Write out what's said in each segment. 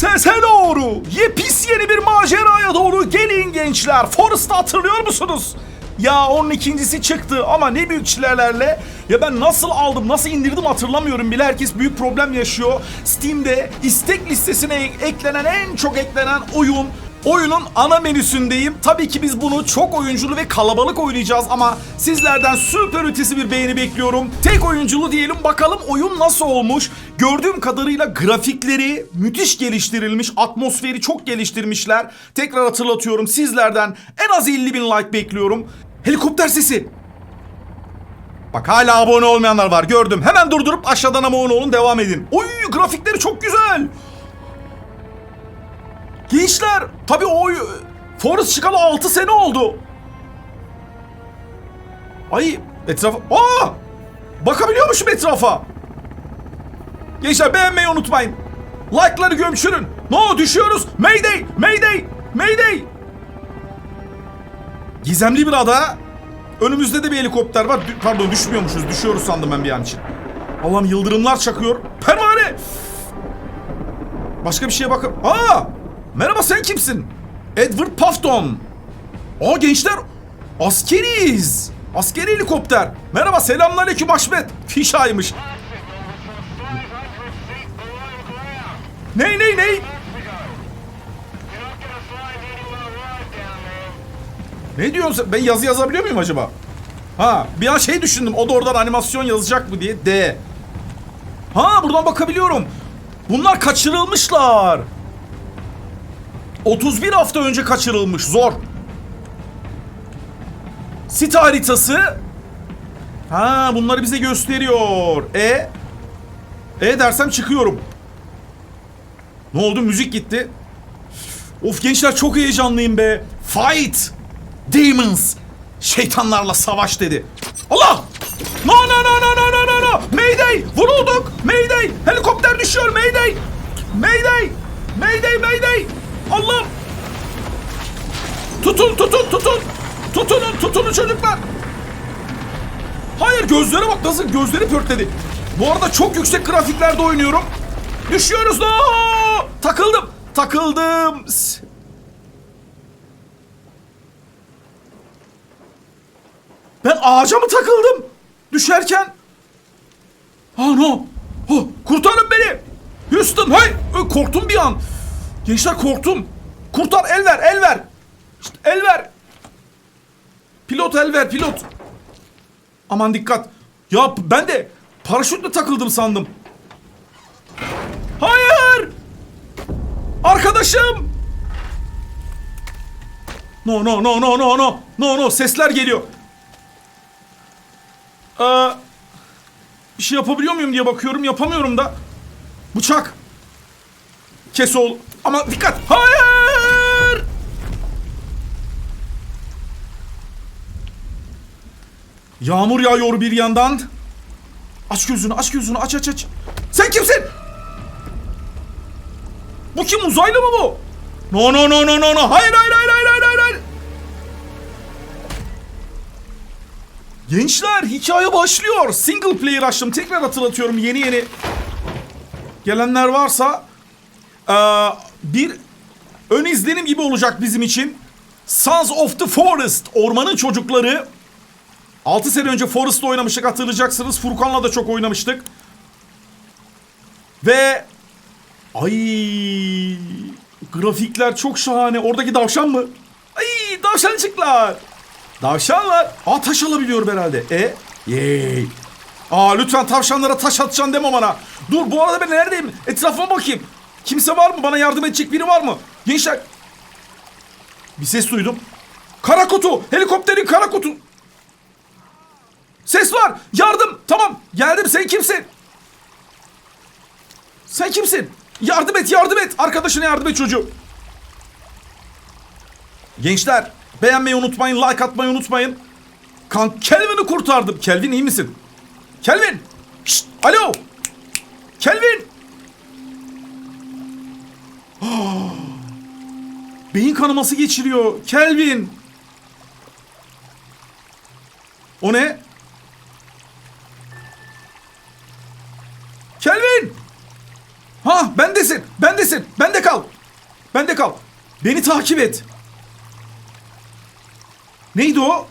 Sese doğru, yepis yeni bir maceraya doğru gelin gençler. Forrest'ı hatırlıyor musunuz? Ya onun ikincisi çıktı ama ne büyük çilelerle. Ya ben nasıl aldım, nasıl indirdim hatırlamıyorum bile. Herkes büyük problem yaşıyor. Steam'de istek listesine ek- eklenen en çok eklenen oyun Oyunun ana menüsündeyim. Tabii ki biz bunu çok oyunculu ve kalabalık oynayacağız ama sizlerden süper ötesi bir beğeni bekliyorum. Tek oyunculu diyelim bakalım oyun nasıl olmuş. Gördüğüm kadarıyla grafikleri müthiş geliştirilmiş, atmosferi çok geliştirmişler. Tekrar hatırlatıyorum sizlerden en az 50 bin like bekliyorum. Helikopter sesi. Bak hala abone olmayanlar var gördüm. Hemen durdurup aşağıdan abone olun devam edin. Oy grafikleri çok güzel. Gençler tabii o Forrest çıkalı 6 sene oldu. Ay etrafa... Aa! Bakabiliyormuşum etrafa. Gençler beğenmeyi unutmayın. Like'ları gömçürün. No düşüyoruz. Mayday! Mayday! Mayday! Gizemli bir ada. Önümüzde de bir helikopter var. Dü- Pardon düşmüyormuşuz. Düşüyoruz sandım ben bir an için. Allah'ım yıldırımlar çakıyor. Pervane! Başka bir şeye bakın. Aa! Merhaba sen kimsin? Edward Puffton. Aa gençler askeriyiz. Askeri helikopter. Merhaba selamünaleyküm Haşmet. Fişaymış. Ney ney ney? Ne diyorsun? Ben yazı yazabiliyor muyum acaba? Ha bir an şey düşündüm. O da oradan animasyon yazacak mı diye. D. Ha buradan bakabiliyorum. Bunlar kaçırılmışlar. 31 hafta önce kaçırılmış. Zor. Site haritası. Ha bunları bize gösteriyor. E? E dersem çıkıyorum. Ne oldu? Müzik gitti. Of gençler çok heyecanlıyım be. Fight! Demons! Şeytanlarla savaş dedi. Allah! No no no no no no no no! Mayday! Vurulduk! Mayday! Helikopter düşüyor! Mayday! Mayday! Mayday Mayday! Allah'ım! Tutun tutun tutun! Tutunun tutunun çocuklar! Hayır gözlere bak nasıl gözleri pörtledi. Bu arada çok yüksek grafiklerde oynuyorum. Düşüyoruz no! Takıldım. Takıldım. Ben ağaca mı takıldım? Düşerken. Ah no. Oh, kurtarın beni. Houston hey. Korktum bir an. Gençler korktum. Kurtar el ver el ver. İşte el ver. Pilot el ver pilot. Aman dikkat. Ya ben de paraşütle takıldım sandım. Hayır! Arkadaşım! No no no no no no. No no sesler geliyor. Ee, bir şey yapabiliyor muyum diye bakıyorum. Yapamıyorum da. Bıçak. Kes oğlum. Ama dikkat. Hayır! Yağmur yağıyor bir yandan. Aç gözünü, aç gözünü, aç aç aç. Sen kimsin? Bu kim uzaylı mı bu? No no no no no no. Hayır hayır hayır hayır hayır hayır. Gençler hikaye başlıyor. Single player açtım. Tekrar hatırlatıyorum yeni yeni. Gelenler varsa eee, bir ön izlenim gibi olacak bizim için. Sons of the Forest. Ormanın çocukları. 6 sene önce Forest'ta oynamıştık hatırlayacaksınız. Furkan'la da çok oynamıştık. Ve ay grafikler çok şahane. Oradaki davşan mı? Ay davşancıklar. Davşanlar. Aa taş alabiliyorum herhalde. E? Yey. Aa lütfen tavşanlara taş atacaksın deme bana. Dur bu arada ben neredeyim? Etrafıma bakayım. Kimse var mı? Bana yardım edecek biri var mı? Gençler. Bir ses duydum. Kara kutu. Helikopterin kara kutu. Ses var. Yardım. Tamam. Geldim. Sen kimsin? Sen kimsin? Yardım et, yardım et. Arkadaşına yardım et çocuğum. Gençler, beğenmeyi unutmayın, like atmayı unutmayın. Kan Kelvin'i kurtardım. Kelvin iyi misin? Kelvin! Şşt, alo! Kelvin! Beyin kanaması geçiriyor. Kelvin! O ne? Beni takip et. Neydi o?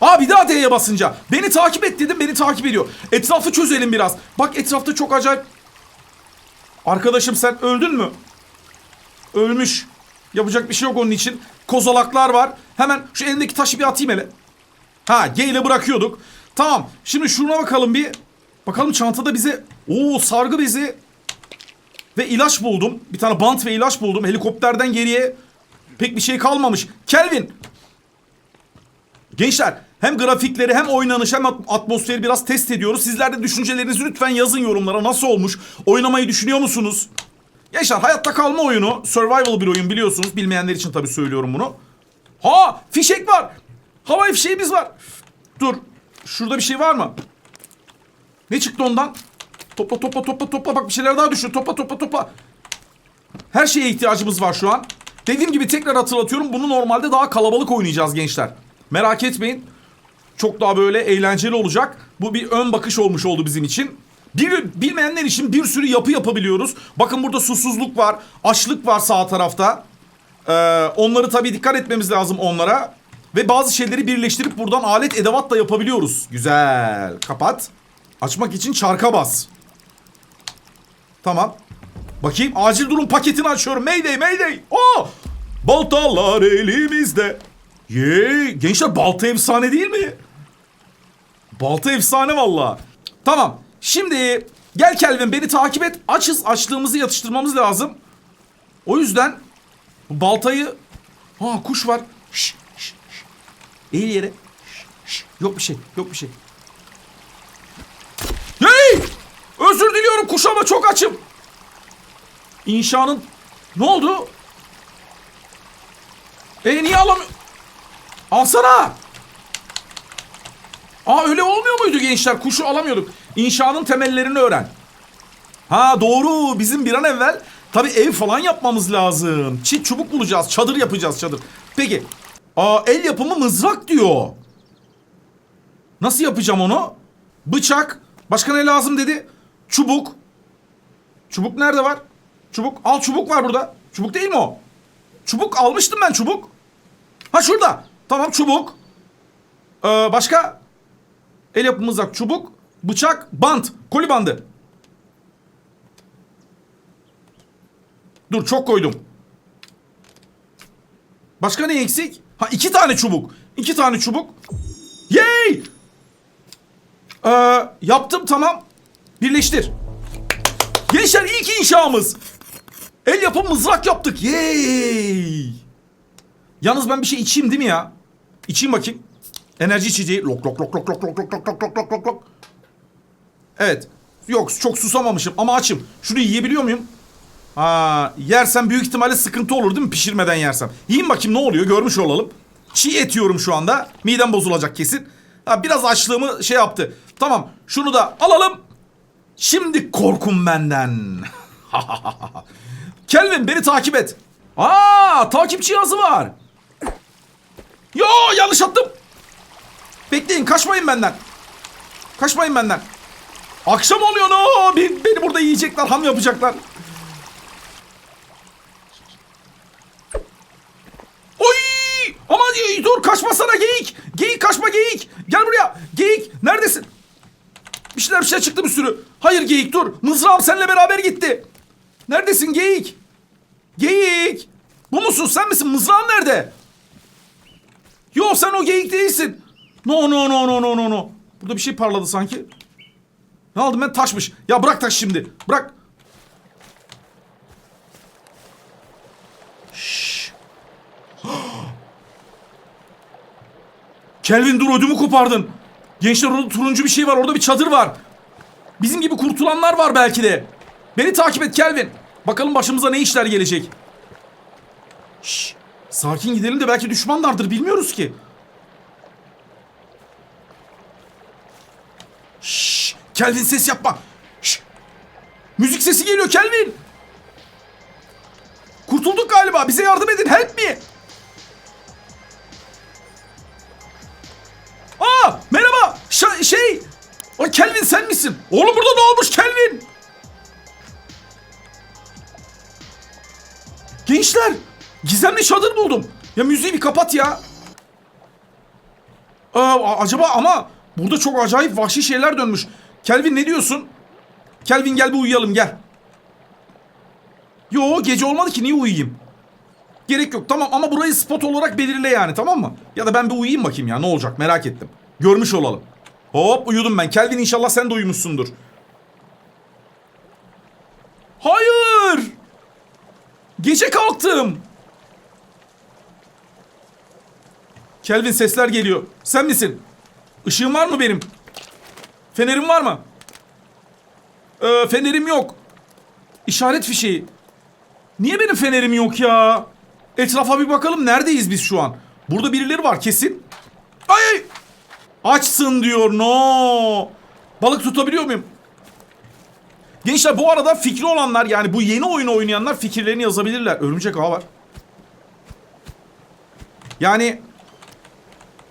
Aa bir daha D'ye basınca. Beni takip et dedim beni takip ediyor. Etrafı çözelim biraz. Bak etrafta çok acayip. Arkadaşım sen öldün mü? Ölmüş. Yapacak bir şey yok onun için. Kozalaklar var. Hemen şu elindeki taşı bir atayım hele. Ha G ile bırakıyorduk. Tamam. Şimdi şuna bakalım bir. Bakalım çantada bize... Oo sargı bezi. Ve ilaç buldum. Bir tane bant ve ilaç buldum. Helikopterden geriye pek bir şey kalmamış. Kelvin. Gençler hem grafikleri hem oynanış hem at- atmosferi biraz test ediyoruz. Sizler de düşüncelerinizi lütfen yazın yorumlara. Nasıl olmuş? Oynamayı düşünüyor musunuz? Gençler hayatta kalma oyunu. Survival bir oyun biliyorsunuz. Bilmeyenler için tabii söylüyorum bunu. Ha fişek var. Havai fişeğimiz var. Dur. Şurada bir şey var mı? Ne çıktı ondan? Topla topla topla topla. Bak bir şeyler daha düşüyor. Topla topla topla. Her şeye ihtiyacımız var şu an. Dediğim gibi tekrar hatırlatıyorum. Bunu normalde daha kalabalık oynayacağız gençler. Merak etmeyin. Çok daha böyle eğlenceli olacak. Bu bir ön bakış olmuş oldu bizim için. Bir, bilmeyenler için bir sürü yapı yapabiliyoruz. Bakın burada susuzluk var. Açlık var sağ tarafta. Ee, onları tabii dikkat etmemiz lazım onlara. Ve bazı şeyleri birleştirip buradan alet edevat da yapabiliyoruz. Güzel. Kapat. Açmak için çarka bas. Tamam. Bakayım acil durum paketini açıyorum. Mayday mayday. Oh! Baltalar elimizde. Ye, gençler balta efsane değil mi? Balta efsane valla. Tamam. Şimdi gel Kelvin beni takip et. Açız açlığımızı yatıştırmamız lazım. O yüzden bu baltayı... Ha kuş var. Şş, şş, şş. Eğil yere. Şş, şş. Yok bir şey. Yok bir şey. Hey! Diliyorum kuş çok açım. İnşanın... Ne oldu? E niye alamıyor? Alsana. Aa öyle olmuyor muydu gençler? Kuşu alamıyorduk. İnşanın temellerini öğren. Ha doğru. Bizim bir an evvel tabii ev falan yapmamız lazım. Çit çubuk bulacağız. Çadır yapacağız çadır. Peki. Aa el yapımı mızrak diyor. Nasıl yapacağım onu? Bıçak. Başka ne lazım dedi? Çubuk. Çubuk nerede var? Çubuk. Al çubuk var burada. Çubuk değil mi o? Çubuk almıştım ben çubuk. Ha şurada. Tamam çubuk. Ee, başka? El yapımı mızrak, çubuk, bıçak, bant. Koli bandı. Dur çok koydum. Başka ne eksik? Ha iki tane çubuk. İki tane çubuk. Yay! Ee, yaptım tamam. Birleştir. Gençler ilk inşamız. El yapımı mızrak yaptık. Yay! Yalnız ben bir şey içeyim değil mi ya? İçeyim bakayım. Enerji içeceği. Lok lok lok lok lok lok lok lok lok lok lok lok lok. Evet. Yok çok susamamışım ama açım. Şunu yiyebiliyor muyum? Ha, yersem büyük ihtimalle sıkıntı olur değil mi pişirmeden yersem? Yiyeyim bakayım ne oluyor görmüş olalım. Çiğ et yiyorum şu anda. Midem bozulacak kesin. Ha, biraz açlığımı şey yaptı. Tamam şunu da alalım. Şimdi korkun benden. Kelvin beni takip et. Aa takip cihazı var. Yo yanlış attım. Bekleyin kaçmayın benden. Kaçmayın benden. Akşam oluyor no. Beni, beni burada yiyecekler ham yapacaklar. Oy! Aman y- dur kaçmasana geyik. Geyik kaçma geyik. Gel buraya. Geyik neredesin? Bir şeyler bir şey çıktı bir sürü. Hayır geyik dur. Mızrağım seninle beraber gitti. Neredesin geyik? Geyik. Bu musun sen misin? Mızrağın nerede? Yo sen o geyik değilsin. No no no no no no no. Burada bir şey parladı sanki. Ne aldım ben? Taşmış. Ya bırak taş şimdi. Bırak. Şşş. Kelvin dur ödümü kopardın. Gençler orada turuncu bir şey var. Orada bir çadır var. Bizim gibi kurtulanlar var belki de. Beni takip et Kelvin. Bakalım başımıza ne işler gelecek. Şşş. Sakin gidelim de belki düşmanlardır bilmiyoruz ki. Şşş. Kelvin ses yapma. Şşş. Müzik sesi geliyor Kelvin. Kurtulduk galiba. Bize yardım edin. Help me. Aa merhaba. Ş- şey. O Kelvin sen misin? Oğlum burada ne olmuş Kelvin? Gençler gizemli çadır buldum. Ya müziği bir kapat ya. A- acaba ama burada çok acayip vahşi şeyler dönmüş. Kelvin ne diyorsun? Kelvin gel bir uyuyalım gel. Yo gece olmadı ki niye uyuyayım? Gerek yok tamam ama burayı spot olarak belirle yani tamam mı? Ya da ben bir uyuyayım bakayım ya ne olacak merak ettim. Görmüş olalım. Hop uyudum ben. Kelvin inşallah sen de uyumuşsundur. Hayır! Gece kalktım. Kelvin sesler geliyor. Sen misin? Işığın var mı benim? Fenerim var mı? Ee, fenerim yok. İşaret fişeği. Niye benim fenerim yok ya? Etrafa bir bakalım neredeyiz biz şu an? Burada birileri var kesin. Ay ay! Açsın diyor no. Balık tutabiliyor muyum? Gençler bu arada fikri olanlar yani bu yeni oyunu oynayanlar fikirlerini yazabilirler. Örümcek ağı var. Yani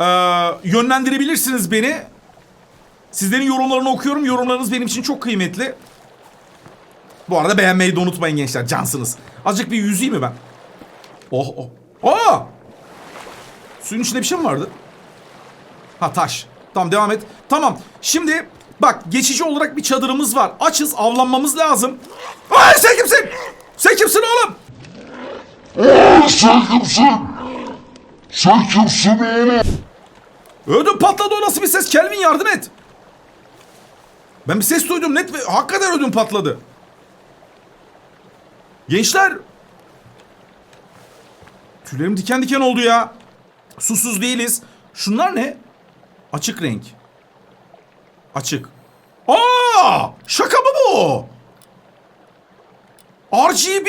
eee, yönlendirebilirsiniz beni. Sizlerin yorumlarını okuyorum. Yorumlarınız benim için çok kıymetli. Bu arada beğenmeyi de unutmayın gençler. Cansınız. Azıcık bir yüzeyim mi ben? Oh oh. Aa! Suyun içinde bir şey mi vardı? Ha taş. Tamam devam et. Tamam. Şimdi bak geçici olarak bir çadırımız var. Açız avlanmamız lazım. Ay sen kimsin? Sen kimsin oğlum? Sen kimsin? Sen kimsin oğlum? Ödüm patladı o nasıl bir ses? Kelvin yardım et. Ben bir ses duydum net ve hakikaten ödüm patladı. Gençler. Tüylerim diken diken oldu ya. Susuz değiliz. Şunlar ne? Açık renk. Açık. Aa! Şaka mı bu? RGB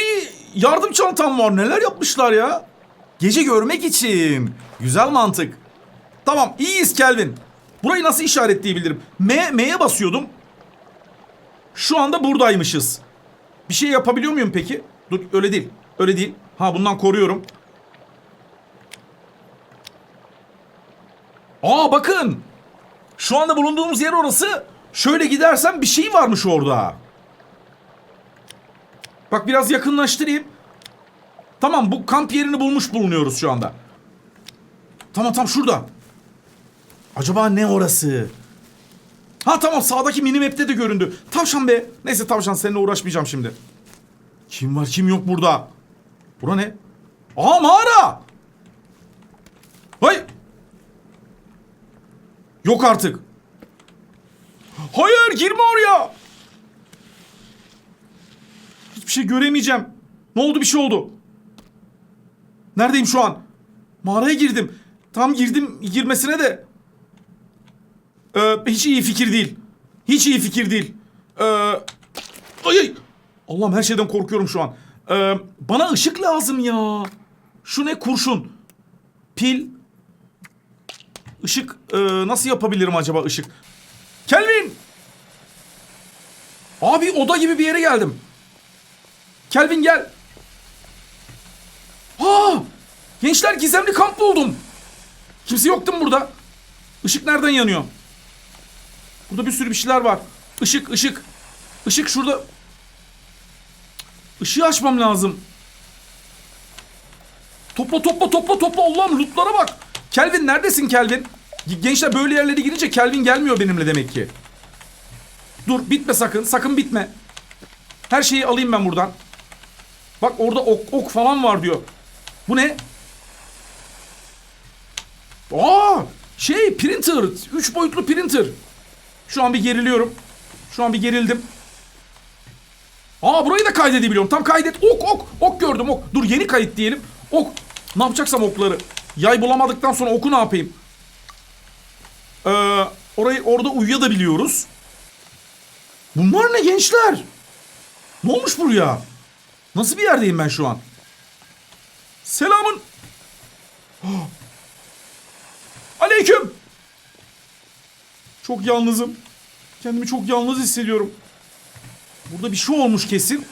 yardım çantam var. Neler yapmışlar ya? Gece görmek için. Güzel mantık. Tamam iyiyiz Kelvin. Burayı nasıl işaretleyebilirim? M, M'ye basıyordum. Şu anda buradaymışız. Bir şey yapabiliyor muyum peki? Dur öyle değil. Öyle değil. Ha bundan koruyorum. Aa bakın. Şu anda bulunduğumuz yer orası. Şöyle gidersem bir şey varmış orada. Bak biraz yakınlaştırayım. Tamam bu kamp yerini bulmuş bulunuyoruz şu anda. Tamam tam şurada. Acaba ne orası? Ha tamam sağdaki minimap'te de göründü. Tavşan be. Neyse tavşan seninle uğraşmayacağım şimdi. Kim var kim yok burada? Bura ne? Aa mağara. Hay. Yok artık. Hayır girme oraya. Hiçbir şey göremeyeceğim. Ne oldu bir şey oldu. Neredeyim şu an? Mağaraya girdim. Tam girdim girmesine de. Ee, hiç iyi fikir değil. Hiç iyi fikir değil. Ee, ay ay. Allah'ım her şeyden korkuyorum şu an. Ee, bana ışık lazım ya. Şu ne kurşun? Pil. Işık ee, nasıl yapabilirim acaba ışık? Kelvin! Abi oda gibi bir yere geldim. Kelvin gel. Ha! Gençler gizemli kamp buldum. Kimse yoktu mu burada? Işık nereden yanıyor? Burada bir sürü bir şeyler var. Işık, ışık. Işık şurada. Işığı açmam lazım. Topla, topla, topla, topla. Allah'ım lootlara bak. Kelvin neredesin Kelvin? Gençler böyle yerlere girince Kelvin gelmiyor benimle demek ki. Dur bitme sakın. Sakın bitme. Her şeyi alayım ben buradan. Bak orada ok, ok falan var diyor. Bu ne? Aa, şey printer. 3 boyutlu printer. Şu an bir geriliyorum. Şu an bir gerildim. Aa burayı da kaydedebiliyorum. Tam kaydet. Ok ok. Ok gördüm ok. Dur yeni kayıt diyelim. Ok. Ne yapacaksam okları. Yay bulamadıktan sonra oku ne yapayım? Ee, orayı orada uyuyabiliyoruz. Bunlar ne gençler? Ne olmuş buraya? Nasıl bir yerdeyim ben şu an? Selamın. Oh. Aleyküm. Çok yalnızım. Kendimi çok yalnız hissediyorum. Burada bir şey olmuş kesin.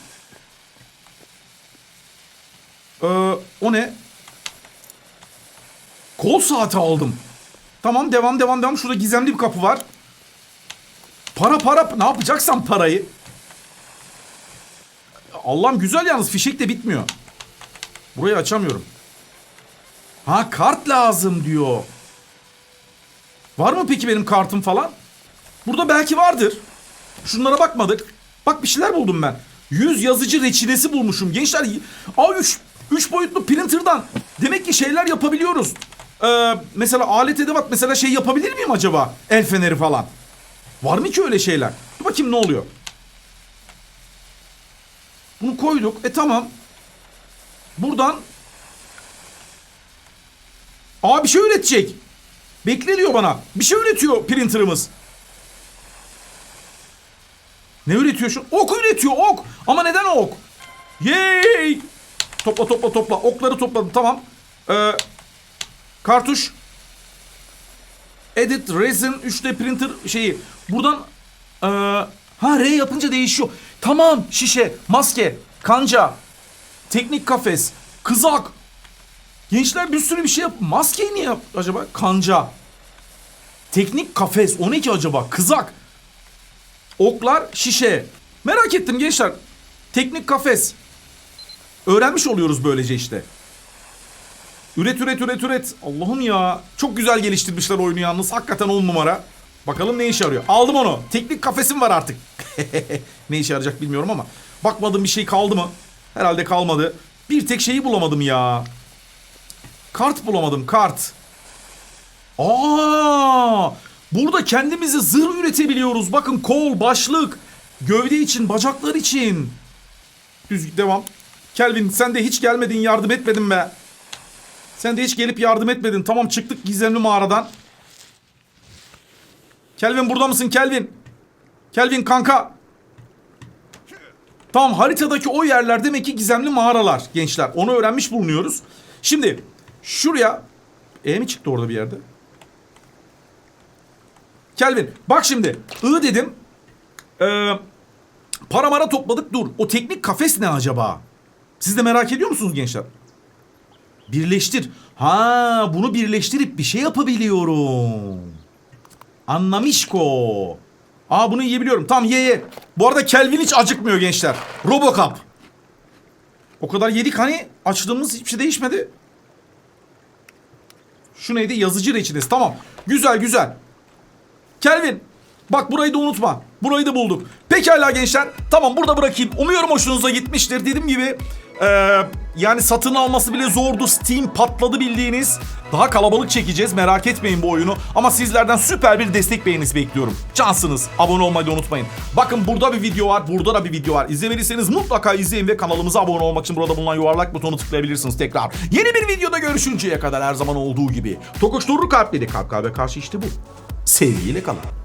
Ee, o ne? Kol saati aldım. Tamam devam devam devam. Şurada gizemli bir kapı var. Para para ne yapacaksam parayı. Allah'ım güzel yalnız fişek de bitmiyor. Burayı açamıyorum. Ha kart lazım diyor. Var mı peki benim kartım falan? Burada belki vardır. Şunlara bakmadık. Bak bir şeyler buldum ben. 100 yazıcı reçinesi bulmuşum. Gençler A3 3 boyutlu printer'dan demek ki şeyler yapabiliyoruz. Ee, mesela alet edevat mesela şey yapabilir miyim acaba? El feneri falan. Var mı ki öyle şeyler? Dur bakayım ne oluyor. Bunu koyduk. E tamam. Buradan Aa bir şey üretecek. Bekle diyor bana. Bir şey üretiyor printer'ımız. Ne üretiyor şu? Ok üretiyor ok. Ama neden ok? Yay! Topla topla topla. Okları topladım tamam. Ee, kartuş. Edit resin 3D printer şeyi. Buradan ee, ha R yapınca değişiyor. Tamam şişe, maske, kanca, teknik kafes, kızak. Gençler bir sürü bir şey yap. Maskeyi niye yap acaba? Kanca. Teknik kafes. O ne ki acaba? Kızak. Oklar şişe. Merak ettim gençler. Teknik kafes. Öğrenmiş oluyoruz böylece işte. Üret üret üret üret. Allah'ım ya. Çok güzel geliştirmişler oyunu yalnız. Hakikaten on numara. Bakalım ne işe yarıyor. Aldım onu. Teknik kafesim var artık. ne işe yarayacak bilmiyorum ama. Bakmadım bir şey kaldı mı? Herhalde kalmadı. Bir tek şeyi bulamadım ya. Kart bulamadım kart. Aa! Burada kendimize zırh üretebiliyoruz. Bakın kol, başlık, gövde için, bacaklar için. Düz devam. Kelvin sen de hiç gelmedin yardım etmedin be. Sen de hiç gelip yardım etmedin. Tamam çıktık gizemli mağaradan. Kelvin burada mısın Kelvin? Kelvin kanka. Tamam haritadaki o yerler demek ki gizemli mağaralar gençler. Onu öğrenmiş bulunuyoruz. Şimdi şuraya E mi çıktı orada bir yerde? Kelvin bak şimdi I dedim. Ee, para mara topladık dur. O teknik kafes ne acaba? Siz de merak ediyor musunuz gençler? Birleştir. Ha bunu birleştirip bir şey yapabiliyorum. Anlamışko. Aa bunu yiyebiliyorum. Tamam ye ye. Bu arada Kelvin hiç acıkmıyor gençler. Robocop. O kadar yedik hani açlığımız hiçbir şey değişmedi. Şu neydi? Yazıcı reçinesi. Tamam. Güzel güzel. Kelvin bak burayı da unutma. Burayı da bulduk. Pekala gençler. Tamam burada bırakayım. Umuyorum hoşunuza gitmiştir. Dediğim gibi eee, yani satın alması bile zordu. Steam patladı bildiğiniz. Daha kalabalık çekeceğiz. Merak etmeyin bu oyunu. Ama sizlerden süper bir destek beğeninizi bekliyorum. Cansınız. Abone olmayı da unutmayın. Bakın burada bir video var. Burada da bir video var. İzlemediyseniz mutlaka izleyin ve kanalımıza abone olmak için burada bulunan yuvarlak butonu tıklayabilirsiniz tekrar. Yeni bir videoda görüşünceye kadar her zaman olduğu gibi. Tokuşturur kalpleri kalp kalbe karşı işte bu. Sevgiyle kalın.